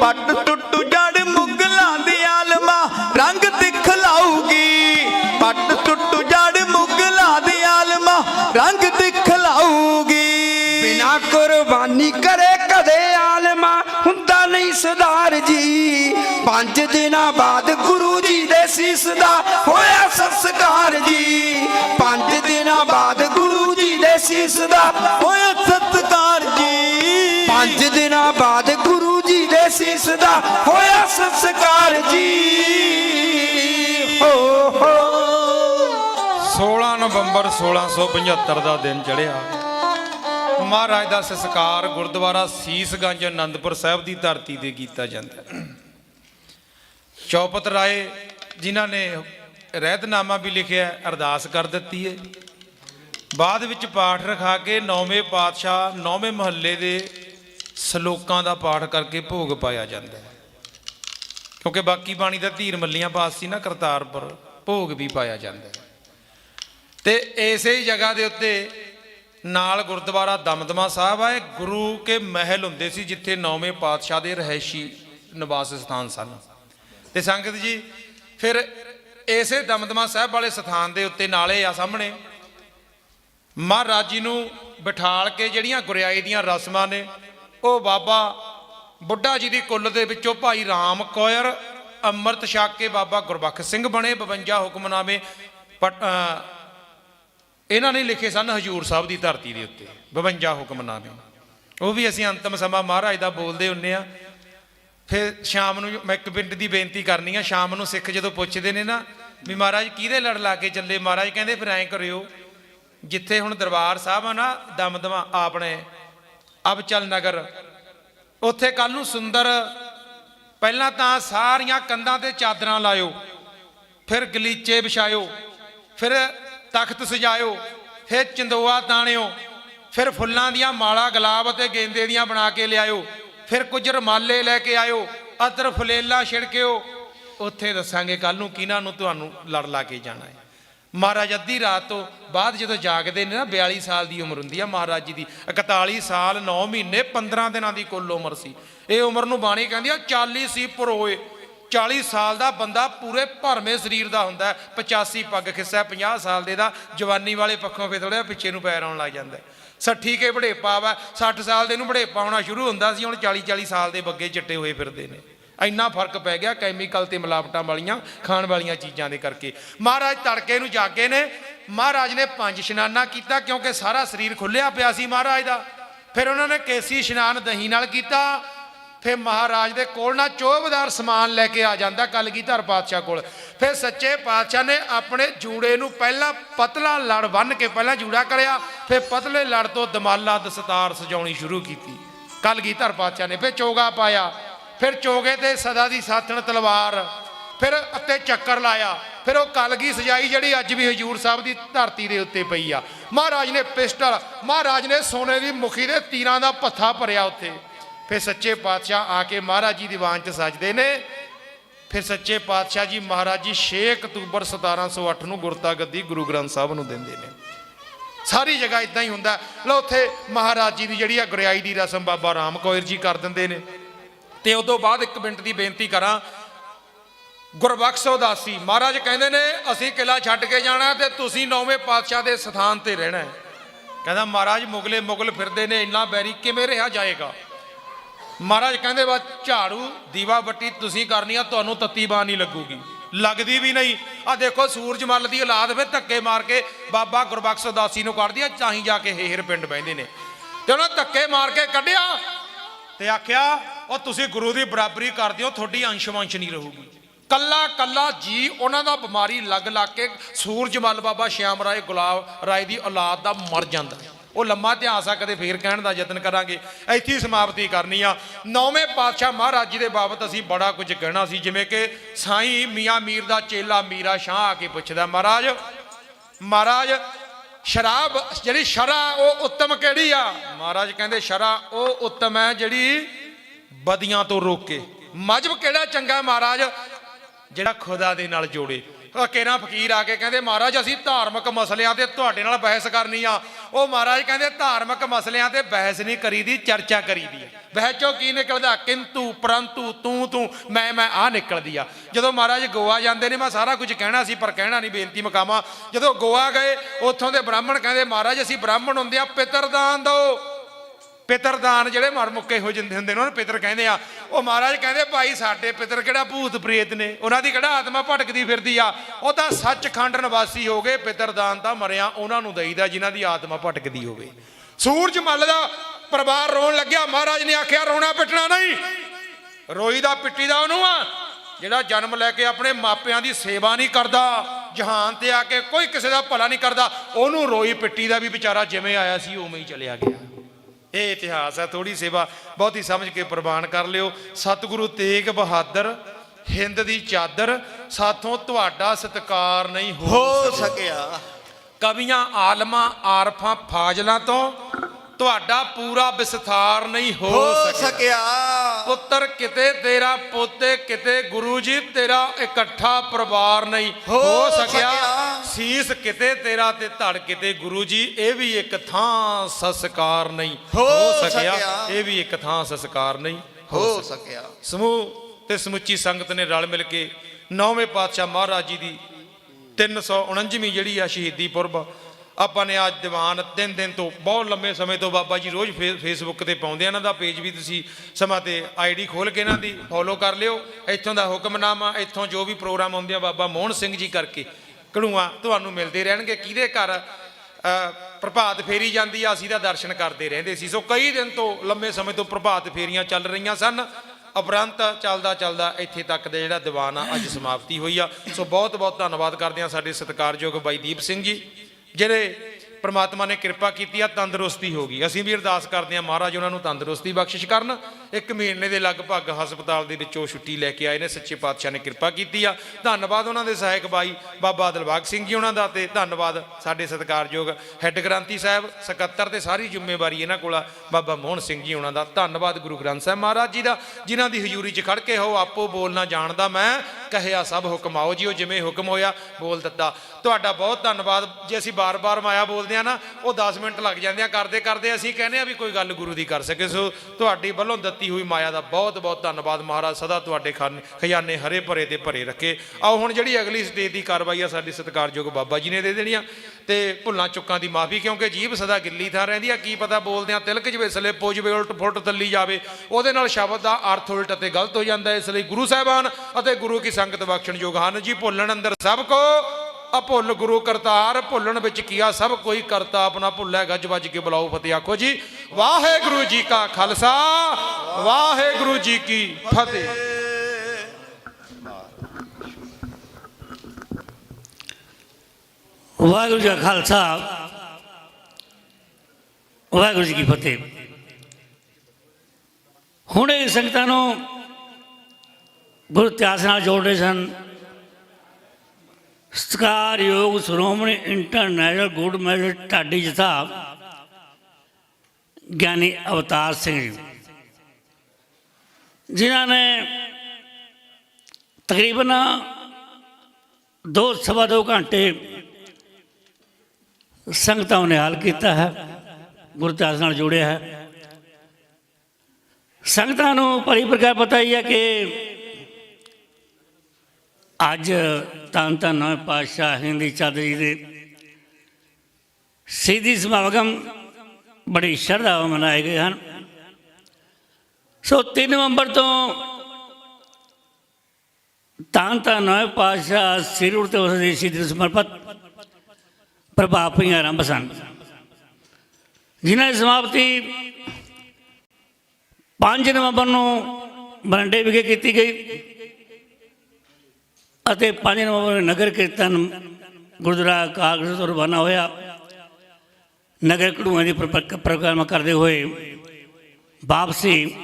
ਪੱਟ ਟੁੱਟੂ ਜੜ ਮੁਗਲਾਂ ਦੀ ਆਲਮਾ ਰੰਗ ਦਿਖਲਾਊਗੀ ਪੱਟ ਟੁੱਟੂ ਜੜ ਮੁਗਲਾਂ ਦੀ ਆਲਮਾ ਰੰਗ ਦਿਖਲਾਊਗੀ ਬਿਨਾ ਕੁਰਬਾਨੀ ਕਰੇ ਕਦੇ ਆਲਮਾ ਹੁੰਦਾ ਨਹੀਂ ਸਰਦਾਰ ਜੀ। ਪੰਜ ਦਿਨਾਂ ਬਾਅਦ ਗੁਰੂ ਜੀ ਦੇ ਸੀਸ ਦਾ ਹੋਇਆ ਸੰਸਕਾਰ ਜੀ। ਪੰਜ ਦਿਨਾਂ ਬਾਅਦ ਗੁਰੂ ਜੀ ਦੇ ਸੀਸ ਦਾ ਹੋਇਆ ਸਤਕਾਰ ਜੀ। ਪੰਜ ਦਿਨਾਂ ਬਾਅਦ ਸੀਸ ਦਾ ਹੋਇਆ ਸੰਸਕਾਰ ਜੀ। ਹੋ ਹੋ। 16 ਨਵੰਬਰ 1675 ਦਾ ਦਿਨ ਚੜਿਆ ਮਹਾਰਾਜ ਦਾ ਸੰਸਕਾਰ ਗੁਰਦੁਆਰਾ ਸੀਸਗੰਜ ਆਨੰਦਪੁਰ ਸਾਹਿਬ ਦੀ ਧਰਤੀ ਤੇ ਕੀਤਾ ਜਾਂਦਾ ਚੌਪਤ ਰਾਏ ਜਿਨ੍ਹਾਂ ਨੇ ਰਹਿਤਨਾਮਾ ਵੀ ਲਿਖਿਆ ਅਰਦਾਸ ਕਰ ਦਿੱਤੀ ਹੈ। ਬਾਅਦ ਵਿੱਚ ਪਾਠ ਰਖਾ ਕੇ ਨੌਵੇਂ ਪਾਤਸ਼ਾਹ ਨੌਵੇਂ ਮਹੱਲੇ ਦੇ ਸ਼ਲੋਕਾਂ ਦਾ ਪਾਠ ਕਰਕੇ ਭੋਗ ਪਾਇਆ ਜਾਂਦਾ ਹੈ। ਕਿਉਂਕਿ ਬਾਕੀ ਬਾਣੀ ਦਾ ਧੀਰ ਮੱਲੀਆਂ ਪਾਸ ਸੀ ਨਾ ਕਰਤਾਰਪੁਰ, ਭੋਗ ਵੀ ਪਾਇਆ ਜਾਂਦਾ ਹੈ। ਤੇ ਇਸੇ ਜਗ੍ਹਾ ਦੇ ਉੱਤੇ ਨਾਲ ਗੁਰਦੁਆਰਾ ਦਮਦਮਾ ਸਾਹਿਬ ਆ, ਇਹ ਗੁਰੂ ਕੇ ਮਹਿਲ ਹੁੰਦੇ ਸੀ ਜਿੱਥੇ ਨੌਵੇਂ ਪਾਤਸ਼ਾਹ ਦੇ ਰਹਿਸ਼ੀ ਨਿਵਾਸ ਸਥਾਨ ਸਨ। ਤੇ ਸੰਗਤ ਜੀ, ਫਿਰ ਇਸੇ ਦਮਦਮਾ ਸਾਹਿਬ ਵਾਲੇ ਸਥਾਨ ਦੇ ਉੱਤੇ ਨਾਲੇ ਆ ਸਾਹਮਣੇ, ਮਹਾਰਾਜ ਜੀ ਨੂੰ ਬਿਠਾਲ ਕੇ ਜਿਹੜੀਆਂ ਗੁਰਿਆਈ ਦੀਆਂ ਰਸਮਾਂ ਨੇ ਉਹ ਬਾਬਾ ਬੁੱਢਾ ਜੀ ਦੀ ਕੁੱਲ ਦੇ ਵਿੱਚੋਂ ਭਾਈ ਰਾਮ ਕੌਰ, ਅੰਮ੍ਰਿਤ ਛਕ ਕੇ ਬਾਬਾ ਗੁਰਬਖਸ਼ ਸਿੰਘ ਬਣੇ 52 ਹੁਕਮਨਾਮੇ ਇਹਨਾਂ ਨੇ ਲਿਖੇ ਸਨ ਹਜੂਰ ਸਾਹਿਬ ਦੀ ਧਰਤੀ ਦੇ ਉੱਤੇ 52 ਹੁਕਮਨਾਮੇ। ਉਹ ਵੀ ਅਸੀਂ ਅੰਤਮ ਸਮਾਂ ਮਹਾਰਾਜ ਦਾ ਬੋਲਦੇ ਹੁੰਨੇ ਆ। ਫਿਰ ਸ਼ਾਮ ਨੂੰ ਮੈਂ ਇੱਕ ਪਿੰਡ ਦੀ ਬੇਨਤੀ ਕਰਨੀ ਆ, ਸ਼ਾਮ ਨੂੰ ਸਿੱਖ ਜਦੋਂ ਪੁੱਛਦੇ ਨੇ ਨਾ ਵੀ ਮਹਾਰਾਜ ਕਿਹਦੇ ਲੜ ਲਾ ਕੇ ਚੱਲੇ, ਮਹਾਰਾਜ ਕਹਿੰਦੇ ਫਿਰ ਐਂ ਕਰਿਓ, ਜਿੱਥੇ ਹੁਣ ਦਰਬਾਰ ਸਾਹਿਬ ਆ ਨਾ ਦਮਦਮਾ ਆਪਣੇ ਅਬਚਲ ਨਗਰ। ਉੱਥੇ ਕੱਲ ਨੂੰ ਸੁੰਦਰ। ਪਹਿਲਾਂ ਤਾਂ ਸਾਰੀਆਂ ਕੰਧਾਂ ਤੇ ਚਾਦਰਾਂ ਲਾਇਓ। ਫਿਰ ਗਲੀਚੇ ਵਿਛਾਇਓ। ਫਿਰ ਤਖਤ ਸਜਾਇਓ। ਫਿਰ ਚੰਦੋਆ ਤਾਣਿਓ। ਫਿਰ ਫੁੱਲਾਂ ਦੀਆਂ ਮਾਲਾ ਗੁਲਾਬ ਅਤੇ ਗੇਂਦੇ ਦੀਆਂ ਬਣਾ ਕੇ ਲਿਆਇਓ। ਫਿਰ ਕੁਝ ਰਮਾਲੇ ਲੈ ਕੇ ਆਇਓ। ਅਤਰ ਫਲੇਲਾ ਛਿੜਕਿਓ। ਉੱਥੇ ਦੱਸਾਂਗੇ ਕੱਲ ਨੂੰ ਕਿਹਨਾਂ ਨੂੰ ਤੁਹਾਨੂੰ ਲੜ ਲਾ ਕੇ ਜਾਣਾ ਹੈ। ਮਹਾਰਾਜ ਅੱਧੀ ਰਾਤ ਤੋਂ ਬਾਅਦ ਜਦੋਂ ਜਾਗਦੇ ਨੇ ਨਾ 42 ਸਾਲ ਦੀ ਉਮਰ ਹੁੰਦੀ ਆ ਮਹਾਰਾਜ ਜੀ ਦੀ 41 ਸਾਲ 9 ਮਹੀਨੇ 15 ਦਿਨਾਂ ਦੀ ਕੁੱਲ ਉਮਰ ਸੀ ਇਹ ਉਮਰ ਨੂੰ ਬਾਣੀ ਕਹਿੰਦੀ ਆ 40 ਸੀ ਪਰੋਏ 40 ਸਾਲ ਦਾ ਬੰਦਾ ਪੂਰੇ ਭਰਮੇ ਸਰੀਰ ਦਾ ਹੁੰਦਾ ਹੈ। 85 ਪੱਗ ਖਿੱਸਾ 50 ਸਾਲ ਦੇ ਦਾ, ਜਵਾਨੀ ਵਾਲੇ ਪੱਖੋਂ ਫੇ ਥੋੜਾ ਪਿੱਛੇ ਨੂੰ ਪੈਰ ਆਉਣ ਲੱਗ ਜਾਂਦਾ ਹੈ। 60 ਕੇ ਬੜੇਪਾ ਵਾ 60 ਸਾਲ ਦੇ ਨੂੰ ਬੜੇਪਾ ਆਉਣਾ ਸ਼ੁਰੂ ਹੁੰਦਾ ਸੀ, ਹੁਣ 40 40 ਸਾਲ ਦੇ ਬੱਗੇ ਚਿੱਟੇ ਹੋਏ ਫਿਰਦੇ ਨੇ ਇੰਨਾ ਫ਼ਰਕ ਪੈ ਗਿਆ ਕੈਮੀਕਲ ਤੇ ਮਿਲਾਵਟਾਂ ਵਾਲੀਆਂ, ਖਾਣ ਵਾਲੀਆਂ ਚੀਜ਼ਾਂ ਦੇ ਕਰਕੇ। ਮਹਾਰਾਜ ਤੜਕੇ ਨੂੰ ਜਾਗੇ ਨੇ। ਮਹਾਰਾਜ ਨੇ ਪੰਜ ਇਸ਼ਨਾਨਾ ਕੀਤਾ ਕਿਉਂਕਿ ਸਾਰਾ ਸਰੀਰ ਖੁੱਲਿਆ ਪਿਆ ਸੀ ਮਹਾਰਾਜ ਦਾ। ਫਿਰ ਉਹਨਾਂ ਨੇ ਕੇਸੀ ਇਸ਼ਨਾਨ ਦਹੀਂ ਨਾਲ ਕੀਤਾ। ਫਿਰ ਮਹਾਰਾਜ ਦੇ ਕੋਲ ਨਾ ਚੋਬਦਾਰ ਸਮਾਨ ਲੈ ਕੇ ਆ ਜਾਂਦਾ ਕਲਗੀਧਰ ਪਾਤਸ਼ਾਹ ਕੋਲ। ਫਿਰ ਸੱਚੇ ਪਾਤਸ਼ਾਹ ਨੇ ਆਪਣੇ ਜੂੜੇ ਨੂੰ ਪਹਿਲਾਂ ਪਤਲਾ ਲੜ ਬੰਨ ਕੇ ਪਹਿਲਾਂ ਜੂੜਾ ਕਰਿਆ ਫਿਰ ਪਤਲੇ ਲੜ ਤੋਂ ਦਮਾਲਾ ਦਸਤਾਰ ਸਜਾਉਣੀ ਸ਼ੁਰੂ ਕੀਤੀ। ਕਲਗੀਧਰ ਪਾਤਸ਼ਾਹ ਨੇ ਫਿਰ ਚੋਗਾ ਪਾਇਆ। ਫਿਰ ਚੋਗੇ ਤੇ ਸਦਾ ਦੀ ਸਾਥਣ ਤਲਵਾਰ, ਫਿਰ ਉੱਤੇ ਚੱਕਰ ਲਾਇਆ, ਫਿਰ ਉਹ ਕਲਗੀ ਸਜਾਈ ਜਿਹੜੀ ਅੱਜ ਵੀ ਹਜੂਰ ਸਾਹਿਬ ਦੀ ਧਰਤੀ ਦੇ ਉੱਤੇ ਪਈ ਆ। ਮਹਾਰਾਜ ਨੇ ਪਿਸਟਲ, ਮਹਾਰਾਜ ਨੇ ਸੋਨੇ ਦੀ ਮੁਖੀ ਦੇ ਤੀਰਾਂ ਦਾ ਪੱਥਾ ਭਰਿਆ ਉੱਥੇ। ਫਿਰ ਸੱਚੇ ਪਾਤਸ਼ਾਹ ਆ ਕੇ ਮਹਾਰਾਜ ਜੀ ਦੀਵਾਨ 'ਚ ਸਜਦੇ ਨੇ। ਫਿਰ ਸੱਚੇ ਪਾਤਸ਼ਾਹ ਜੀ ਮਹਾਰਾਜ ਜੀ 6 ਅਕਤੂਬਰ 1708 ਨੂੰ ਗੁਰਤਾ ਗੱਦੀ ਗੁਰੂ ਗ੍ਰੰਥ ਸਾਹਿਬ ਨੂੰ ਦਿੰਦੇ ਨੇ। ਸਾਰੀ ਜਗ੍ਹਾ ਇਦਾਂ ਹੀ ਹੁੰਦਾ। ਲਓ ਉੱਥੇ ਮਹਾਰਾਜ ਜੀ ਦੀ ਜਿਹੜੀ ਆ ਗੁਰਿਆਈ ਦੀ ਰਸਮ ਬਾਬਾ ਰਾਮ ਕੌਰ ਜੀ ਕਰ ਦਿੰਦੇ ਨੇ। ਤੇ ਤੋਂ ਬਾਅਦ ਇੱਕ ਮਿੰਟ ਦੀ ਬੇਨਤੀ ਕਰਾਂ। ਗੁਰਬਖਸ਼ ਉਦਾਸੀ, ਮਹਾਰਾਜ ਕਹਿੰਦੇ ਨੇ, ਅਸੀਂ ਕਿਲਾ ਛੱਡ ਕੇ ਜਾਣਾ ਤੇ ਤੁਸੀਂ ਨੌਵੇਂ ਪਾਤਸ਼ਾਹ ਦੇ ਸਥਾਨ ਤੇ ਰਹਿਣਾ ਹੈ। ਕਹਿੰਦਾ, ਮਹਾਰਾਜ ਮੁਗਲੇ ਮੁਗਲ ਫਿਰਦੇ ਨੇ, ਇੰਨਾ ਬੈਰੀ ਕਿਵੇਂ ਰਿਹਾ ਜਾਏਗਾ? ਮਹਾਰਾਜ ਕਹਿੰਦੇ, ਬਸ ਝਾੜੂ ਦੀਵਾ ਬੱਤੀ ਤੁਸੀਂ ਕਰਨੀ ਆ, ਤੁਹਾਨੂੰ ਤੱਤੀ ਬਾਹ ਨਹੀਂ ਲੱਗੂਗੀ। ਲੱਗਦੀ ਵੀ ਨਹੀਂ। ਆ ਦੇਖੋ ਸੂਰਜਮਲ ਦੀ ਔਲਾਦ ਫਿਰ ਧੱਕੇ ਮਾਰ ਕੇ ਬਾਬਾ ਗੁਰਬਖਸ਼ ਉਦਾਸੀ ਨੂੰ ਕੱਢਦੀ ਆ ਚਾਹੀ ਜਾ ਕੇ ਹੇਹਰ ਪਿੰਡ ਬਹਿੰਦੇ ਨੇ। ਤੇ ਉਹਨਾਂ ਧੱਕੇ ਮਾਰ ਕੇ ਕੱਢਿਆ ਤੇ ਆਖਿਆ ਉਹ ਤੁਸੀਂ ਗੁਰੂ ਦੀ ਬਰਾਬਰੀ ਕਰਦੇ ਹੋ, ਤੁਹਾਡੀ ਅੰਸ਼ ਵੰਸ਼ ਨਹੀਂ ਰਹੂਗੀ। ਕੱਲਾ ਕੱਲਾ ਜੀ, ਉਹਨਾਂ ਦਾ ਬਿਮਾਰੀ ਲੱਗ ਲੱਗ ਕੇ ਸੂਰਜ ਮੱਲ ਬਾਬਾ ਸ਼ਿਆਮ ਰਾਏ ਗੁਲਾਬ ਰਾਏ ਦੀ ਔਲਾਦ ਦਾ ਮਰ ਜਾਂਦਾ। ਉਹ ਲੰਮਾ ਇਤਿਹਾਸ ਆ, ਕਦੇ ਫੇਰ ਕਹਿਣ ਦਾ ਯਤਨ ਕਰਾਂਗੇ। ਇੱਥੇ ਹੀ ਸਮਾਪਤੀ ਕਰਨੀ ਆ। ਨੌਵੇਂ ਪਾਤਸ਼ਾਹ ਮਹਾਰਾਜ ਜੀ ਦੇ ਬਾਬਤ ਅਸੀਂ ਬੜਾ ਕੁਝ ਕਹਿਣਾ ਸੀ, ਜਿਵੇਂ ਕਿ ਸਾਈਂ ਮੀਆਂ ਮੀਰ ਦਾ ਚੇਲਾ ਮੀਰਾ ਸ਼ਾਹ ਆ ਕੇ ਪੁੱਛਦਾ, ਮਹਾਰਾਜ ਮਹਾਰਾਜ, ਸ਼ਰਾਬ ਜਿਹੜੀ ਸ਼ਰਾ ਉਹ ਉੱਤਮ ਕਿਹੜੀ ਆ? ਮਹਾਰਾਜ ਕਹਿੰਦੇ ਸ਼ਰਾ ਉਹ ਉੱਤਮ ਹੈ ਜਿਹੜੀ ਬਦੀਆਂ ਤੋਂ ਰੋਕੇ ਮਜਬ ਕਿਹੜਾ ਚੰਗਾ ਮਹਾਰਾਜ? ਜਿਹੜਾ ਖੁਦਾ ਦੇ ਨਾਲ ਜੋੜੇ। ਉਹ ਕੇਰਾ ਫਕੀਰ ਆ ਕੇ ਕਹਿੰਦੇ, ਮਹਾਰਾਜ, ਅਸੀਂ ਧਾਰਮਿਕ ਮਸਲਿਆਂ ਤੇ ਤੁਹਾਡੇ ਨਾਲ ਬਹਿਸ ਕਰਨੀ ਆ। ਉਹ ਮਹਾਰਾਜ ਕਹਿੰਦੇ, ਧਾਰਮਿਕ ਮਸਲਿਆਂ ਤੇ ਬਹਿਸ ਨਹੀਂ ਕਰੀਦੀ, ਚਰਚਾ ਕਰੀਦੀ ਹੈ ਬਹਿਸ ਚੋਂ ਕੀ ਨਿਕਲਦਾ? ਕਿੰਤੂ, ਪਰੰਤੂ, ਤੂੰ ਤੂੰ, ਮੈਂ ਮੈਂ ਆ ਨਿਕਲਦੀ ਆ। ਜਦੋਂ ਮਹਾਰਾਜ ਗੋਆ ਜਾਂਦੇ ਨੇ, ਮੈਂ ਸਾਰਾ ਕੁਝ ਕਹਿਣਾ ਸੀ, ਪਰ ਕਹਿਣਾ ਨਹੀਂ, ਬੇਨਤੀ ਮਕਾਮਾ। ਜਦੋਂ ਗੋਆ ਗਏ, ਉੱਥੋਂ ਦੇ ਬ੍ਰਾਹਮਣ ਕਹਿੰਦੇ, ਮਹਾਰਾਜ, ਅਸੀਂ ਬ੍ਰਾਹਮਣ ਹੁੰਦੇ ਆ, ਪਿਤਰਦਾਨ ਦਿਓ ਪਿਤਰਦਾਨ ਜਿਹੜੇ ਮਰ ਮੁੱਕੇ ਹੋ ਜਾਂਦੇ ਹੁੰਦੇ ਨੇ, ਉਹਨਾਂ ਨੂੰ ਪਿਤਰ ਕਹਿੰਦੇ ਆ। ਉਹ ਮਹਾਰਾਜ ਕਹਿੰਦੇ, ਭਾਈ, ਸਾਡੇ ਪਿਤਰ ਕਿਹੜਾ ਭੂਤ ਪ੍ਰੇਤ ਨੇ? ਉਹਨਾਂ ਦੀ ਕਿਹੜਾ ਆਤਮਾ ਭਟਕਦੀ ਫਿਰਦੀ ਆ? ਉਹ ਤਾਂ ਸੱਚਖੰਡ ਨਿਵਾਸੀ ਹੋ ਗਏ, ਪਿਤਰਦਾਨ ਤਾਂ ਮਰਿਆ, ਉਹਨਾਂ ਨੂੰ ਦਈਦਾ ਜਿਨ੍ਹਾਂ ਦੀ ਆਤਮਾ ਭਟਕਦੀ ਹੋਵੇ। ਸੂਰਜ ਮੱਲ ਦਾ ਪਰਿਵਾਰ ਰੋਣ ਲੱਗਿਆ, ਮਹਾਰਾਜ ਨੇ ਆਖਿਆ, ਰੋਣਾ ਪਿੱਟਣਾ ਨਹੀਂ। ਰੋਈ ਦਾ ਪਿੱਟੀ ਦਾ ਉਹਨੂੰ ਆ। ਜਿਹੜਾ ਜਨਮ ਲੈ ਕੇ ਆਪਣੇ ਮਾਪਿਆਂ ਦੀ ਸੇਵਾ ਨਹੀਂ ਕਰਦਾ, ਜਹਾਨ ਤੇ ਆ ਕੇ ਕੋਈ ਕਿਸੇ ਦਾ ਭਲਾ ਨਹੀਂ ਕਰਦਾ, ਉਹਨੂੰ ਰੋਈ ਪਿੱਟੀ ਦਾ ਵੀ ਵਿਚਾਰਾ ਜਿਵੇਂ ਆਇਆ ਸੀ, ਉਵੇਂ ਹੀ ਚਲਿਆ ਗਿਆ। ਇਹ ਇਤਿਹਾਸ ਹੈ ਥੋੜੀ ਸੇਵਾ ਬਹੁਤੀ ਸਮਝ ਕੇ ਪ੍ਰਵਾਨ ਕਰ ਲਿਓ। ਸਤਿਗੁਰੂ ਤੇਗ ਬਹਾਦਰ ਹਿੰਦ ਦੀ ਚਾਦਰ ਸਾਥੋਂ ਤੁਹਾਡਾ ਸਤਿਕਾਰ ਨਹੀਂ ਹੋ ਸਕਿਆ। ਕਵੀਆਂ ਆਲਮਾਂ ਆਰਫਾਂ ਫਾਜ਼ਲਾਂ ਤੋਂ ਤੁਹਾਡਾ ਪੂਰਾ ਵਿਸਥਾਰ ਨਹੀਂ ਹੋ ਸਕਿਆ। ਪੁੱਤਰ ਕਿਤੇ ਤੇਰਾ ਪੋਤੇ ਕਿਤੇ ਗੁਰੂ ਜੀ ਤੇਰਾ ਇਕੱਠਾ ਪਰਿਵਾਰ ਨਹੀਂ ਹੋ ਸਕਿਆ। ਸੀਸ ਕਿਤੇ ਤੇਰਾ ਤੇ ਧੜ ਕਿਤੇ ਗੁਰੂ ਜੀ ਇਹ ਵੀ ਇੱਕ ਥਾਂ ਸੰਸਕਾਰ ਨਹੀਂ। ਹੋ ਸਕਿਆ। ਇਹ ਵੀ ਇੱਕ ਥਾਂ ਸੰਸਕਾਰ ਨਹੀਂ ਹੋ ਸਕਿਆ। ਸਮੂਹ ਤੇ ਸਮੁੱਚੀ ਸੰਗਤ ਨੇ ਰਲ ਮਿਲ ਕੇ ਨੌਵੇਂ ਪਾਤਸ਼ਾਹ ਮਹਾਰਾਜ ਜੀ ਦੀ 349ਵੀਂ ਜਿਹੜੀ ਆ ਸ਼ਹੀਦੀ ਪੁਰਬ ਆਪਾਂ ਨੇ ਅੱਜ ਦੀਵਾਨ ਤਿੰਨ ਦਿਨ ਤੋਂ ਬਹੁਤ ਲੰਮੇ ਸਮੇਂ ਤੋਂ ਬਾਬਾ ਜੀ ਰੋਜ਼ ਫੇਸਬੁੱਕ ਤੇ ਪਾਉਂਦੇ ਆ ਇਹਨਾਂ ਦਾ ਪੇਜ ਵੀ ਤੁਸੀਂ ਸਮਾਂ ਤੇ ਆਈਡੀ ਖੋਲ ਕੇ ਇਹਨਾਂ ਦੀ ਫੋਲੋ ਕਰ ਲਿਓ। ਇੱਥੋਂ ਦਾ ਹੁਕਮਨਾਮਾ ਇੱਥੋਂ ਜੋ ਵੀ ਪ੍ਰੋਗਰਾਮ ਹੁੰਦੇ ਆ ਬਾਬਾ ਮੋਹਨ ਸਿੰਘ ਜੀ ਕਰਕੇ। ਕਢੂਆ ਤੁਹਾਨੂੰ ਮਿਲਦੇ ਰਹਿਣਗੇ, ਕਿਹਦੇ ਘਰ ਪ੍ਰਭਾਤ ਫੇਰੀ ਜਾਂਦੀ ਆ, ਅਸੀਂ ਤਾਂ ਦਰਸ਼ਨ ਕਰਦੇ ਰਹਿੰਦੇ ਸੀ। ਸੋ ਕਈ ਦਿਨ ਤੋਂ, ਲੰਮੇ ਸਮੇਂ ਤੋਂ ਪ੍ਰਭਾਤ ਫੇਰੀਆਂ ਚੱਲ ਰਹੀਆਂ ਸਨ। ਉਪਰੰਤ ਚੱਲਦਾ ਚੱਲਦਾ ਇੱਥੇ ਤੱਕ ਦਾ ਜਿਹੜਾ ਦੀਵਾਨ ਆ, ਅੱਜ ਸਮਾਪਤੀ ਹੋਈ ਆ। ਸੋ ਬਹੁਤ ਬਹੁਤ ਧੰਨਵਾਦ ਕਰਦੇ ਆ ਸਾਡੇ ਸਤਿਕਾਰਯੋਗ ਬਾਈ ਦੀਪ ਸਿੰਘ ਜੀ, ਜਿਹੜੇ ਪ੍ਰਮਾਤਮਾ ਨੇ ਕਿਰਪਾ ਕੀਤੀ ਆ, ਤੰਦਰੁਸਤੀ ਹੋ ਗਈ। ਅਸੀਂ ਵੀ ਅਰਦਾਸ ਕਰਦੇ ਆ ਮਹਾਰਾਜ ਉਹਨਾਂ ਨੂੰ ਤੰਦਰੁਸਤੀ ਬਖਸ਼ਿਸ਼ ਕਰਨ। ਇੱਕ ਮਹੀਨੇ ਦੇ ਲਗਭਗ ਹਸਪਤਾਲ ਦੇ ਵਿੱਚੋਂ ਛੁੱਟੀ ਲੈ ਕੇ ਆਏ ਨੇ, ਸੱਚੇ ਪਾਤਸ਼ਾਹ ਨੇ ਕਿਰਪਾ ਕੀਤੀ ਆ। ਧੰਨਵਾਦ ਉਹਨਾਂ ਦੇ ਸਹਾਇਕ ਬਾਈ, ਬਾਬਾ ਦਿਲਬਾਗ ਸਿੰਘ ਜੀ ਉਹਨਾਂ ਦਾ ਤੇ ਧੰਨਵਾਦ ਸਾਡੇ ਸਤਿਕਾਰਯੋਗ ਹੈੱਡ ਗ੍ਰੰਥੀ ਸਾਹਿਬ, ਸਕੱਤਰ ਤੇ ਸਾਰੀ ਜ਼ਿੰਮੇਵਾਰੀ ਇਹਨਾਂ ਕੋਲ ਆ, ਬਾਬਾ ਮੋਹਨ ਸਿੰਘ ਜੀ ਉਹਨਾਂ ਦਾ। ਧੰਨਵਾਦ ਗੁਰੂ ਗ੍ਰੰਥ ਸਾਹਿਬ ਮਹਾਰਾਜ ਜੀ ਦਾ, ਜਿਨ੍ਹਾਂ ਦੀ ਹਜ਼ੂਰੀ 'ਚ ਖੜ ਕੇ ਹੋ, ਆਪੋ ਬੋਲਣਾ ਜਾਣਦਾ ਮੈਂ, ਕਹਿਆ ਸਭ ਹੁਕਮ ਆਓ ਜੀ, ਉਹ ਜਿਵੇਂ ਹੁਕਮ ਹੋਇਆ, ਬੋਲ ਦਿੱਤਾ। ਤੁਹਾਡਾ ਬਹੁਤ ਧੰਨਵਾਦ, ਜੇ ਅਸੀਂ ਬਾਰ-ਬਾਰ ਮਾਇਆ ਬੋਲਦੇ ਆ ਨਾ, ਉਹ 10 ਮਿੰਟ ਲੱਗ ਜਾਂਦੇ ਆ ਕਰਦੇ ਕਰਦੇ ਅਸੀਂ ਕਹਿੰਦੇ ਆ ਵੀ ਕੋਈ ਗੱਲ ਗੁਰੂ ਦੀ ਕਰ ਸਕੇ ਸੋ, ਤੁਹਾਡੀ ਵੱਲੋਂ ਦਿੱਤੀ ਹੋਈ ਮਾਇਆ ਦਾ ਬਹੁਤ ਬਹੁਤ ਧੰਨਵਾਦ ਮਹਾਰਾਜ, ਸਦਾ ਤੁਹਾਡੇ ਖਜ਼ਾਨੇ ਹਰੇ ਭਰੇ ਤੇ ਭਰੇ ਰੱਖੇ। ਆਓ ਹੁਣ ਜਿਹੜੀ ਅਗਲੀ ਸਟੇਜ ਦੀ ਕਾਰਵਾਈ ਆ, ਸਾਡੀ ਸਤਿਕਾਰਯੋਗ ਬਾਬਾ ਜੀ ਨੇ ਦੇ ਦੇਣੀ ਆ। ਤੇ ਭੁੱਲਾਂ ਚੁੱਕਾਂ ਦੀ ਮਾਫੀ, ਕਿਉਂਕਿ ਜੀਬ ਸਦਾ ਗਿੱਲੀ ਥਾਂ ਰਹਿੰਦੀ ਆ। ਕੀ ਪਤਾ ਬੋਲਦੇ ਆ, ਤਿਲਕ ਜਵੇ ਸਲੇ ਜਵੇ ਉਲਟ ਫੁਲਟ ਤੱਲੀ ਜਾਵੇ। ਉਹਦੇ ਨਾਲ ਸ਼ਬਦ ਦਾ ਅਰਥ ਉਲਟ ਅਤੇ ਗਲਤ ਹੋ ਜਾਂਦਾ, ਇਸ ਲਈ ਗੁਰੂ ਸਾਹਿਬਾਨ ਅਤੇ ਗੁਰੂ ਕੀ ਸੰਗਤ ਬਖਸ਼ਣਯੋਗ ਹਨ। ਜੀ, ਭੁੱਲਣ ਅੰਦਰ ਸਭ ਕੋ ਭੁੱਲ ਗੁਰੂ ਕਰਤਾਰ ਭੁੱਲਣ ਵਿੱਚ ਕੀਆ ਸਭ ਕੋਈ ਕਰਤਾ, ਆਪਣਾ ਭੁੱਲੈ ਗੱਜ ਵੱਜ ਕੇ ਬੁਲਾਓ ਫਤਿਹ। ਆਖੋ ਜੀ, ਵਾਹਿਗੁਰੂ ਜੀ ਕਾ ਖਾਲਸਾ, ਵਾਹਿਗੁਰੂ ਜੀ ਕੀ ਫਤਿਹ। ਵਾਹਿਗੁਰੂ ਜੀ ਕਾ ਖਾਲਸਾ, ਵਾਹਿਗੁਰੂ ਜੀ ਕੀ ਫਤਿਹ। ਹੁਣ ਇਹ ਸੰਗਤਾਂ ਨੂੰ ਗੁਰੂ ਇਤਿਹਾਸ ਨਾਲ ਜੋੜ ਰਹੇ ਸਨ। ਸਤਿਕਾਰਯੋਗ ਸ਼੍ਰੋਮਣੀ ਇੰਟਰਨੈਸ਼ਨਲ ਗੁੱਡ ਮੈਡਲ ਢਾਡੀ ਜਥਾ ਗਿਆਨੀ ਅਵਤਾਰ ਸਿੰਘ ਜੀ। ਜਿਨ੍ਹਾਂ ਨੇ ਤਕਰੀਬਨ ਦੋ ਸਵਾ ਦੋ ਘੰਟੇ ਸੰਗਤਾਂ ਨੂੰ ਨਿਹਾਲ ਕੀਤਾ ਹੈ ਗੁਰਦਾਸ ਨਾਲ ਜੁੜਿਆ ਹੈ। ਸੰਗਤਾਂ ਨੂੰ ਭਰੀ ਪ੍ਰਕਾਰ ਪਤਾ ਹੀ ਹੈ ਕਿ ਅੱਜ ਤਾਂ ਤਾਂ ਨਵੇਂ ਪਾਤਸ਼ਾਹ ਹਿੰਦੀ ਚਾਦਰੀ ਦੇ ਸਿੱਧੀ ਸਮਾਗਮ ਬੜੀ ਸ਼ਰਧਾ ਨਾਲ ਮਨਾਏ ਗਏ ਹਨ। ਸੋ 3 ਨਵੰਬਰ ਤੋਂ ਤਾਂ ਤਾਂ ਨਵੇਂ ਪਾਤਸ਼ਾਹ ਸਿਰੁਰ ਤੇ ਉਸ ਦੇ ਸਿੱਧੀ ਨੂੰ ਸਮਰਪਿਤ ਪ੍ਰਭਾਵ ਪਈਆਂ ਆਰੰਭ ਸਨ। ਜਿਨ੍ਹਾਂ ਦੀ ਸਮਾਪਤੀ 5 ਨਵੰਬਰ ਨੂੰ ਬਰੰਡੇ ਵਿਖੇ ਕੀਤੀ ਗਈ। ਅਤੇ 5 ਨਵੰਬਰ ਨਗਰ ਕੀਰਤਨ ਗੁਰਦੁਆਰਾ ਕਾਗਜ਼ ਤੋਂ ਰਵਾਨਾ ਹੋਇਆ। ਨਗਰ ਕੜੂਆਂ ਦੀ ਪ੍ਰਪ- ਪਰਿਕਰਮਾ ਕਰਦੇ ਹੋਏ ਵਾਪਸੀ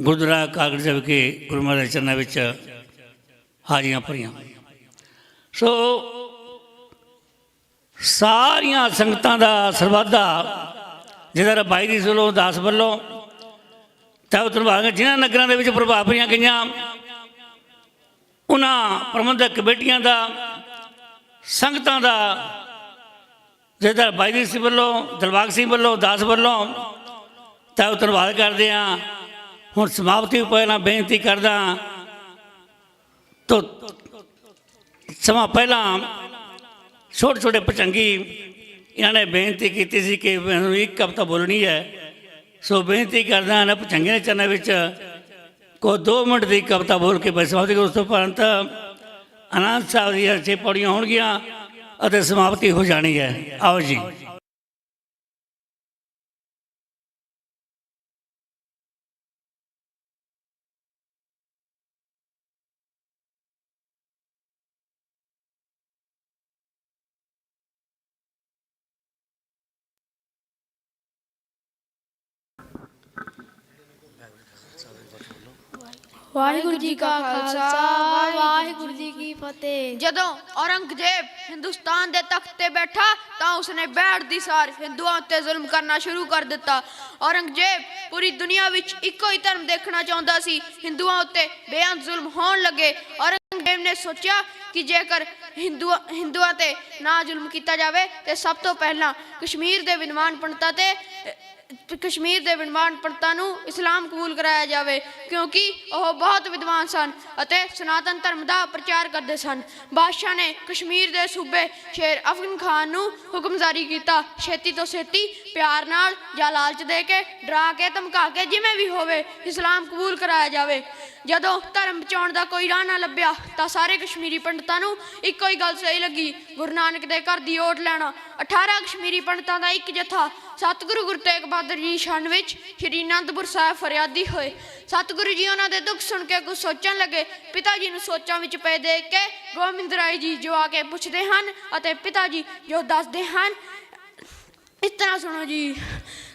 ਗੁਰਦੁਆਰਾ ਕਾਗਜ਼ ਵਿਖੇ ਗੁਰੂ ਮਹਾਰਾਜ ਚਰਨਾਂ ਵਿੱਚ ਹਾਜ਼ਰੀਆਂ ਭਰੀਆਂ। ਸੋ ਸਾਰੀਆਂ ਸੰਗਤਾਂ ਦਾ ਸਰਵਾਦਾ ਜਿਹਦਾ ਰਬਾਈ ਦੀ ਵੱਲੋਂ ਦਾਸ ਵੱਲੋਂ ਤਾਂ ਉਤਰ ਭਾਗ ਜਿਨ੍ਹਾਂ ਨਗਰਾਂ ਦੇ ਵਿੱਚ ਪ੍ਰਭਾਵ ਪਈਆਂ ਗਈਆਂ ਉਹਨਾਂ ਪ੍ਰਬੰਧਕ ਕਮੇਟੀਆਂ ਦਾ, ਸੰਗਤਾਂ ਦਾ ਜਿਹਦਾ ਬਾਈਦੀ ਸਿੰਘ ਵੱਲੋਂ, ਦਿਲਬਾਗ ਸਿੰਘ ਵੱਲੋਂ, ਦਾਸ ਵੱਲੋਂ ਤਾਂ ਉਹ ਧੰਨਵਾਦ ਕਰਦੇ ਹਾਂ। ਹੁਣ ਸਮਾਪਤੀ ਪਹਿਲਾਂ ਬੇਨਤੀ ਕਰਦਾ ਤੋ ਸਮਾਂ ਪਹਿਲਾਂ ਛੋਟੇ ਛੋਟੇ ਪਚੰਗੀ ਇਹਨਾਂ ਨੇ ਬੇਨਤੀ ਕੀਤੀ ਸੀ ਕਿ ਮੈਨੂੰ ਇੱਕ ਹਫ਼ਤਾ ਬੋਲਣੀ ਹੈ। ਸੋ ਬੇਨਤੀ ਕਰਦਾ ਹਾਂ ਪਚੰਗੇ ਦੇ ਚਰਨਾਂ ਵਿੱਚ ਕੋ 2 ਮਿੰਟ ਦੀ ਕਵਿਤਾ ਬੋਲ ਕੇ ਬਸ ਸਮਾਪਤੀ ਉਸ ਤੋਂ ਉਪਰੰਤ ਆਨੰਦ ਸਾਹਿਬ ਦੀਆਂ ਛੇ ਪੌੜੀਆਂ ਹੋਣਗੀਆਂ ਅਤੇ ਸਮਾਪਤੀ ਹੋ ਜਾਣੀ ਹੈ ਆਓ ਜੀ ਵਾਹਿਗੁਰੂ ਜੀ ਕਾ ਖਾਲਸਾ, ਵਾਹਿਗੁਰੂ ਜੀ ਕੀ ਫਤਿਹ। ਜਦੋਂ ਔਰੰਗਜ਼ੇਬ ਹਿੰਦੁਸਤਾਨ ਦੇ ਤਖਤ ਤੇ ਬੈਠਾ, ਤਾਂ ਉਸਨੇ ਬੈਠ ਦੀ ਸਾਰ ਹਿੰਦੂਆਂ ਉੱਤੇ ਜ਼ੁਲਮ ਕਰਨਾ ਸ਼ੁਰੂ ਕਰ ਦਿੱਤਾ। ਔਰੰਗਜ਼ੇਬ ਪੂਰੀ ਦੁਨੀਆ ਵਿੱਚ ਇੱਕੋ ਹੀ ਧਰਮ ਦੇਖਣਾ ਚਾਹੁੰਦਾ ਸੀ। ਹਿੰਦੂਆਂ ਉੱਤੇ ਬੇਅੰਤ ਜ਼ੁਲਮ ਹੋਣ ਲੱਗੇ। ਔਰੰਗਜ਼ੇਬ ਨੇ ਸੋਚਿਆ ਕਿ ਜੇਕਰ ਹਿੰਦੂਆਂ ਹਿੰਦੂਆਂ ਤੇ ਨਾ ਜ਼ੁਲਮ ਕੀਤਾ ਜਾਵੇ, ਤੇ ਸਭ ਤੋਂ ਪਹਿਲਾਂ ਕਸ਼ਮੀਰ ਦੇ ਵਿਦਵਾਨ ਪੰਡਤਾਂ ਤੇ ਕਸ਼ਮੀਰ ਦੇ ਵਿਦਵਾਨ ਪੰਡਤਾਂ ਨੂੰ ਇਸਲਾਮ ਕਬੂਲ ਕਰਾਇਆ ਜਾਵੇ, ਕਿਉਂਕਿ ਉਹ ਬਹੁਤ ਵਿਦਵਾਨ ਸਨ ਅਤੇ ਸਨਾਤਨ ਧਰਮ ਦਾ ਪ੍ਰਚਾਰ ਕਰਦੇ ਸਨ। ਬਾਦਸ਼ਾਹ ਨੇ ਕਸ਼ਮੀਰ ਦੇ ਸੂਬੇ ਸ਼ੇਰ ਅਫਗਨ ਖਾਨ ਨੂੰ ਹੁਕਮ ਜਾਰੀ ਕੀਤਾ, ਛੇਤੀ ਤੋਂ ਛੇਤੀ ਪਿਆਰ ਨਾਲ ਜਾਂ ਲਾਲਚ ਦੇ ਕੇ, ਡਰਾ ਕੇ, ਧਮਕਾ ਕੇ, ਜਿਵੇਂ ਵੀ ਹੋਵੇ, ਇਸਲਾਮ ਕਬੂਲ ਕਰਾਇਆ ਜਾਵੇ। ਜਦੋਂ ਧਰਮ ਬਚਾਉਣ ਦਾ ਕੋਈ ਰਾਹ ਨਾ ਲੱਭਿਆ, ਤਾਂ ਸਾਰੇ ਕਸ਼ਮੀਰੀ ਪੰਡਤਾਂ ਨੂੰ ਇੱਕੋ ਹੀ ਗੱਲ ਸਹੀ ਲੱਗੀ, ਗੁਰੂ ਨਾਨਕ ਦੇ ਘਰ ਦੀ ਓਟ ਲੈਣਾ। 18 ਕਸ਼ਮੀਰੀ ਪੰਡਤਾਂ ਦਾ ਇੱਕ ਜਥਾ, ਸਤਿਗੁਰੂ ਗੁਰੂ ਤੇਗ ਬਹਾਦਰ ਜੀ ਸ਼ਰਨ ਵਿੱਚ ਸ਼੍ਰੀ ਅਨੰਦਪੁਰ ਸਾਹਿਬ ਫਰਿਆਦੀ ਹੋਏ। ਸਤਿਗੁਰੂ ਜੀ ਉਹਨਾਂ ਦੇ ਦੁੱਖ ਸੁਣ ਕੇ ਕੁਝ ਸੋਚਣ ਲੱਗੇ। ਪਿਤਾ ਜੀ ਨੂੰ ਸੋਚਾਂ ਵਿੱਚ ਪਏ ਦੇਖ ਕੇ ਗੋਬਿੰਦ ਰਾਏ ਜੀ ਜੋ ਆ ਕੇ ਪੁੱਛਦੇ ਹਨ ਅਤੇ ਪਿਤਾ ਜੀ ਜੋ ਦੱਸਦੇ ਹਨ ਤਰ੍ਹਾਂ ਸੁਣੋ ਜੀ।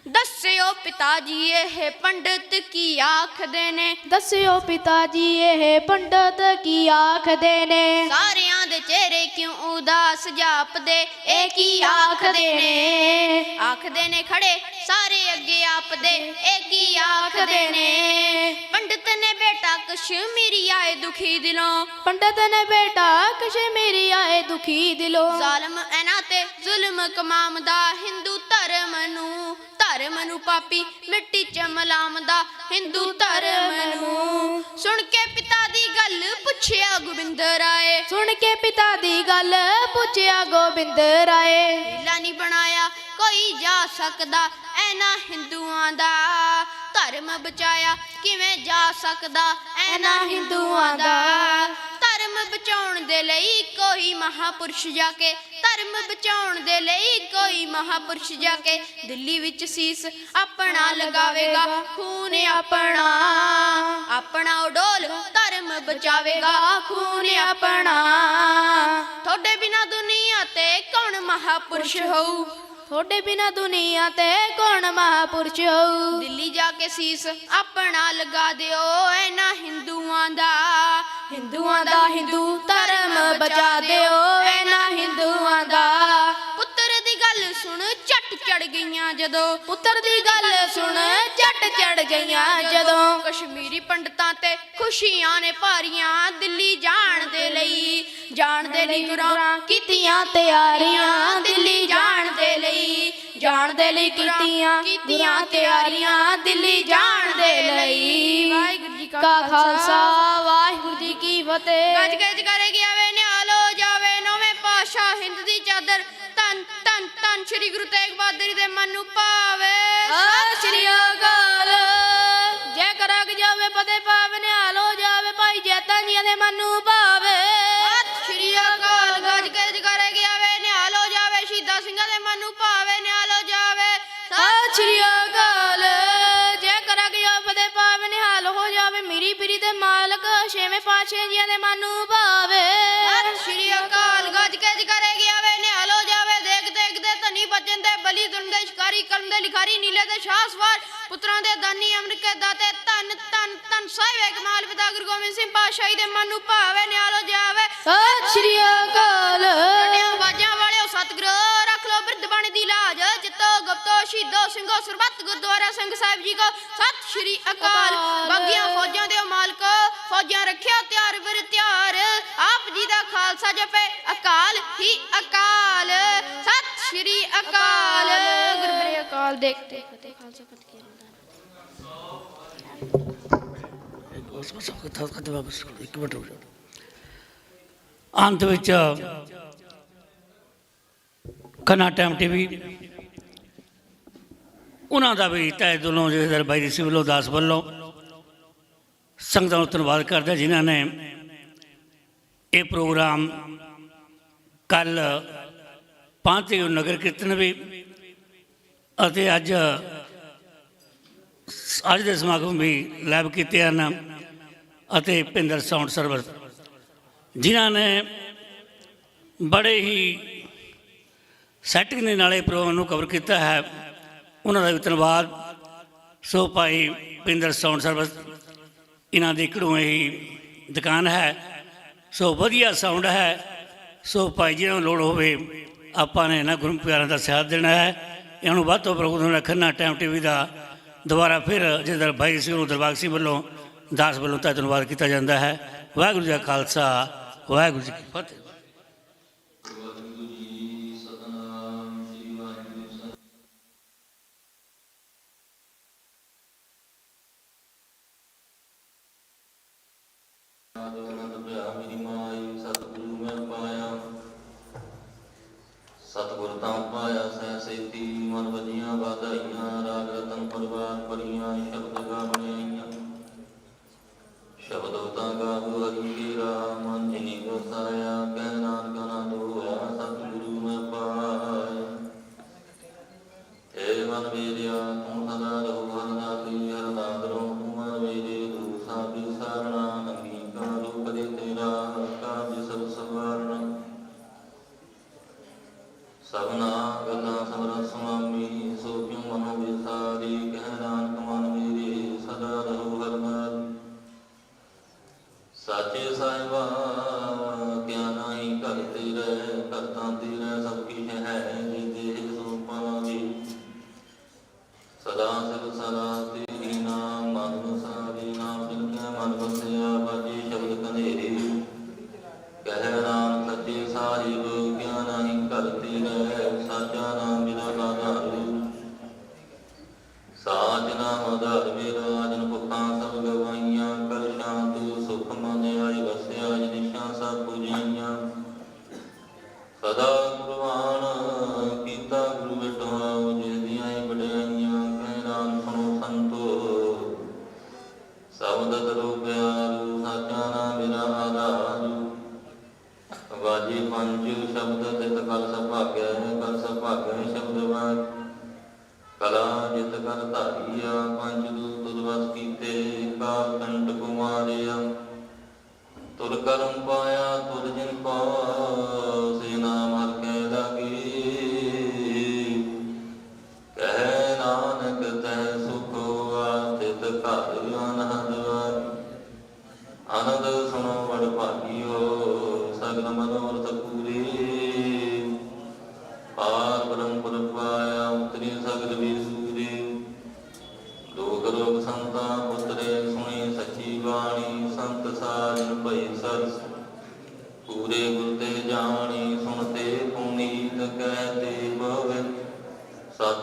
ਦੱਸਿਓ ਪਿਤਾ ਜੀ ਇਹ ਪੰਡਤ ਕੀ ਆਖਦੇ ਨੇ? ਦੱਸਿਓ ਪਿਤਾ ਜੀ ਇਹ ਪੰਡਤ ਕੀ ਆਖਦੇ ਨੇ? ਸਾਰਿਆਂ ਦੇ ਚਿਹਰੇ ਕਿਉਂ ਉਦਾਸ ਜਾਪਦੇ? ਇਹ ਕੀ ਆਖਦੇ ਨੇ? ਆਖਦੇ ਨੇ ਖੜੇ। ਸਾਰੇ ਅੱਗੇ ਆਪਦੇ ਇਹ ਕੀ ਆਖਦੇ ਨੇ। ਪੰਡਤ ਨੇ ਬੇਟਾ ਕਸ਼ਮੀਰੀ ਆਏ ਦੁਖੀ ਦਿਲੋਂ। ਪੰਡਤ ਨੇ ਬੇਟਾ ਕਸ਼ਮੀਰੀ ਆਏ ਦੁਖੀ ਦਿਲੋਂ। ਜ਼ਾਲਮ ਇਹਨਾਂ ਤੇ ਜ਼ੁਲਮ ਕਮਾਮਦਾ ਹਿੰਦੂ ਧਰਮ ਨੂੰ ਧਰਮ ਨੂੰ ਪਾਪੀ ਮਿੱਟੀ ਚ ਮਲਾਮਦਾ ਹਿੰਦੂ ਧਰਮ ਨੂੰ। ਸੁਣ ਕੇ ਪਿਤਾ ਦੀ ਗੱਲ ਪੁੱਛਿਆ ਗੋਬਿੰਦ ਰਾਏ। ਸੁਣ ਕੇ ਪਿਤਾ ਦੀ ਗੱਲ ਪੁੱਛਿਆ ਗੋਬਿੰਦ ਰਾਏ। ਹੀਲਾ ਨਹੀਂ ਬਣਾਇਆ ਕੋਈ ਜਾ ਸਕਦਾ ਐਨਾ ਹਿੰਦੂਆਂ ਦਾ ਧਰਮ ਬਚਾਇਆ। ਕਿਵੇਂ ਜਾ ਸਕਦਾ ਐਨਾ ਹਿੰਦੂਆਂ ਦਾ ਧਰਮ ਬਚਾਉਣ ਦੇ ਲਈ ਕੋਈ ਮਹਾਪੁਰਸ਼ ਜਾ ਕੇ। ਧਰਮ ਬਚਾਉਣ ਦੇ ਲਈ ਕੋਈ ਮਹਾਪੁਰਸ਼ ਜਾ ਕੇ। ਦਿੱਲੀ ਵਿੱਚ ਸੀਸ ਆਪਣਾ ਲਗਾਵੇਗਾ ਖੂਨ ਆਪਣਾ। ਆਪਣਾ। ਉਡੋਲ ਧਰਮ ਬਚਾਵੇਗਾ ਖੂਨ ਆਪਣਾ। ਤੁਹਾਡੇ ਬਿਨਾ ਦੁਨੀਆ ਤੇ ਕੌਣ ਮਹਾਪੁਰਸ਼ ਹੋਊ? ਤੁਹਾਡੇ ਬਿਨਾ ਦੁਨੀਆ ਤੇ ਕੌਣ ਮਹਾਪੁਰਸ਼ ਹੋਊ? ਦਿੱਲੀ ਜਾ ਕੇ ਸੀਸ ਆਪਣਾ ਲਗਾ ਦਿਓ ਐਨਾ ਹਿੰਦੂਆਂ ਦਾ। ਹਿੰਦੂਆਂ ਦਾ ਹਿੰਦੂ ਧਰਮ ਬਚਾ ਦਿਓ ਇਹਨਾਂ ਹਿੰਦੂਆਂ ਦਾ। ਪੁੱਤਰ ਦੀ ਗੱਲ ਸੁਣ ਚੜ ਗਈਆਂ ਜਦੋਂ ਪੁੱਤਰ ਦੀ ਗੱਲ ਸੁਣ ਝਟ ਚੜ ਗਈਆਂ ਜਦੋਂ ਕਸ਼ਮੀਰੀ ਪੰਡਤਾਂ ਤੇ ਖੁਸ਼ੀਆਂ ਨੇ ਭਾਰੀਆਂ ਦਿੱਲੀ ਜਾਣ ਦੇ ਲਈ ਜਾਣ ਦੇ ਲਈ ਗੁਰਾਂ ਕੀਤੀਆਂ ਤਿਆਰੀਆਂ ਦਿੱਲੀ ਜਾਣ ਦੇ ਲਈ ਜਾਣ ਦੇ ਲਈ ਕੀਤੀਆਂ ਕੀਤੀਆਂ ਤਿਆਰੀਆਂ ਦਿੱਲੀ ਜਾਣ ਦੇ ਲਈ। ਵਾਹਿਗੁਰੂ ਜੀ ਕਾ ਕਾ ਖਾਲਸਾ ਵਾਹਿਗੁਰੂ ਜੀ ਕੀ ਫਤਿਹ। ਗੱਜ ਗੱਜ ਕਰੇਗੀ ਆਵੇ ਧੰਨ ਸ੍ਰੀ ਗੁਰੂ ਤੇਗ ਬਹਾਦਰ ਜੀ ਦੇ ਮਨ ਨੂੰ ਭਾਵੇ। ਸਤਿ ਸ਼੍ਰੀ ਅਕਾਲ। ਜੈ ਕਰਗ ਜਾਵੇ ਪਤੇ ਪਾਵੇ ਨਿਹਾਲ ਹੋ ਜਾਵੇ ਭਾਈ ਜੈਤਾਂ ਜੀਆਂ ਦੇ ਮਨ ਨੂੰ ਭਾਵੇ। ਸਤਿ ਸ਼੍ਰੀ ਅਕਾਲ ਗੱਜ ਗੱਜ ਕਰੇਗੀ ਆਵੇ ਨਿਹਾਲ ਹੋ ਜਾਵੇ ਸ਼ਹੀਦਾਂ ਸਿੰਘਾਂ ਦੇ ਮਨ ਨੂੰ ਭਾਵੇ ਨਿਹਾਲ ਹੋ ਜਾਵੇ। ਸਤਿ ਸ਼੍ਰੀ ਅਕਾਲ। ਜੈ ਕਰਗ ਜਾਵੇ ਪਤੇ ਪਾਵੇ ਨਿਹਾਲ ਹੋ ਜਾਵੇ ਮੇਰੀ ਪੀਰੀ ਦੇ ਮਾਲਕ ਛੇਵੇਂ ਪਾਤਸ਼ਾਹ ਜੀਆਂ ਦੇ ਮਨ ਨੂੰ ਭਾਵੇ। ਸਤਿ ਸ਼੍ਰੀ ਅਕਾਲ ਗੱਜ ਗੱਜ ਕਰੇਗੀ ਆਵੇ ਨਿਹਾਲ ਬਚਨ ਦੇ ਸ਼ਿਕਾਰੀ ਕਰਮ ਦੇ ਲਿਖਾਰੀ ਨੀਲੇ ਦੇ ਸ਼ਾਹਸਵਾਰ ਪੁੱਤਰਾਂ ਦੇ ਦਾਨੀ ਅਮਰਿਤ ਕੇ ਦਾਤੇ ਧੰਨ ਧੰਨ ਧੰਨ ਸਾਹਿਬ ਕਮਾਲ ਪਿਤਾ ਗੁਰੂ ਗੋਬਿੰਦ ਸਿੰਘ ਪਾਤਸ਼ਾਹੀ ਦੇ ਮਨ ਨੂੰ ਭਾਵੇ ਨਿਹਾਲ ਹੋ ਜਾਵੇ। ਸਤਿ ਸ਼੍ਰੀ ਅਕਾਲ। ਬਾਜਾਂ ਵਾਲਿਓ ਸਤਿਗੁਰੂ। ਬਿਰਧ ਬਾਣੀ ਦੀ ਲਾਜ। ਜਿੱਤੋ ਗੁਪਤੋ ਸ਼ਹੀਦੋ ਸਿੰਘੋ ਸਰਬੱਤ ਗੁਰਦੁਆਰਾ ਸਿੰਘ ਸਾਹਿਬ ਜੀ ਕੋ ਸਤਿ ਸ਼੍ਰੀ ਅਕਾਲ। ਬਾਗੀਆਂ ਫੌਜਾਂ ਦੇ ਮਾਲਕ ਫੌਜਾਂ ਰੱਖਿਆ ਤਿਆਰ ਵੀਰ ਤਿਆਰ। ਖਾਲਸਾ ਜਪੇ ਅਕਾਲ ਹੀ ਅਕਾਲ। ਸਤਿ ਸ਼੍ਰੀ ਅਕਾਲ। ਗੁਰਬਰੇ ਅਕਾਲ ਦੇਖਤੇ ਖਾਲਸਾ ਫਤਿਹ ਕੀ ਬਸ ਬਸ ਖਤਮ ਖਤਮ ਬਸ ਇੱਕ ਮਿੰਟ ਰੁਕ ਜਾਓ। ਅੰਤ ਵਿੱਚ ਖੰਨਾ ਟਾਈਮ ਟੀਵੀ। ਉਹਨਾਂ ਦਾ ਵੀ ਤਹਿ ਦਿਲੋਂ ਜਥੇਦਾਰ ਬਾਈ ਜੀ ਵੱਲੋਂ, ਦਾਸ ਵੱਲੋਂ ਸੰਗਤਾਂ ਨੂੰ ਧੰਨਵਾਦ ਕਰਦਾ ਜਿਨ੍ਹਾਂ ਨੇ ਇਹ ਪ੍ਰੋਗਰਾਮ ਕੱਲ ਪਾਂਤੇ ਨਗਰ ਕੀਰਤਨ ਵੀ ਅਤੇ ਅੱਜ ਅੱਜ ਦੇ ਸਮਾਗਮ ਵੀ ਲਾਈਵ ਕੀਤੇ ਹਨ ਅਤੇ ਭਿੰਦਰ ਸਾਊਂਡ ਸਰਵਰ ਜਿਨ੍ਹਾਂ ਨੇ ਬੜੇ ਹੀ ਸੈਟਿੰਗ ਦੇ ਨਾਲ ਇਹ ਪ੍ਰੋਗਰਾਮ ਨੂੰ ਕਵਰ ਕੀਤਾ ਹੈ। ਉਹਨਾਂ ਦਾ ਵੀ ਧੰਨਵਾਦ। ਸੋ ਭਾਈ ਭਿੰਦਰ ਸਾਊਂਡ ਸਰਵਿਸ, ਇਹਨਾਂ ਦੀ ਘੜੂਏ ਹੀ ਦੁਕਾਨ ਹੈ। ਸੋ ਵਧੀਆ ਸਾਊਂਡ ਹੈ। ਸੋ ਭਾਈ ਜੀ ਨੂੰ ਲੋੜ ਹੋਵੇ, ਆਪਾਂ ਨੇ ਇਹਨਾਂ ਗੁਰੂ ਪਿਆਰਾਂ ਦਾ ਸਾਥ ਦੇਣਾ ਹੈ। ਇਹਨਾਂ ਨੂੰ ਵੱਧ ਤੋਂ ਪ੍ਰੋਗਰਾਮ ਰੱਖਣਾ ਟਾਈਮ ਟੀਵੀ ਦਾ ਦੁਬਾਰਾ ਫਿਰ ਜਿਹਦਾ ਭਾਈ ਸਿੰਘ ਨੂੰ, ਦਰਬਾਰ ਸਿੰਘ ਵੱਲੋਂ, ਦਾਸ ਵੱਲੋਂ ਤਾਂ ਧੰਨਵਾਦ ਕੀਤਾ ਜਾਂਦਾ ਹੈ। ਵਾਹਿਗੁਰੂ ਜੀ ਕਾ ਖਾਲਸਾ, ਵਾਹਿਗੁਰੂ ਜੀ ਕੀ ਫਤਿਹ। ਸਤਿਗੁਰ ਪਾਇਆ ਸਹਿ ਸੇਤੀ ਮਨ ਵਜੀਆਂ ਵਾਧਾਈਆਂ, ਰਾਗ ਰਤਨ ਪਰਵਾਰ ਪਰੀਆਂ ਸ਼ਬਦ ਗਾਵਣੇ ਆਈਆਂ। ਸ਼ਬਦ ਤਾਂ ਗਾਵੋ ਹਰੀ ਕੀਰਾ ਮਨ ダウナ ਕੀਤੇ ਕਾਲ ਕੰਟ ਕੁਮਾਰਿਆ। ਤੁਲ ਕਰਮ ਪਾਇਆ ਤੁਲ ਜਿਨ ਕੋ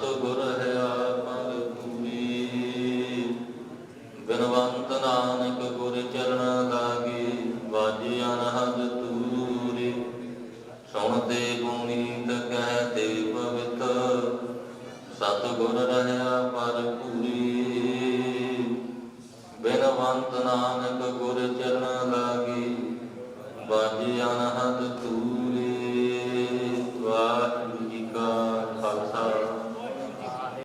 ਸਤ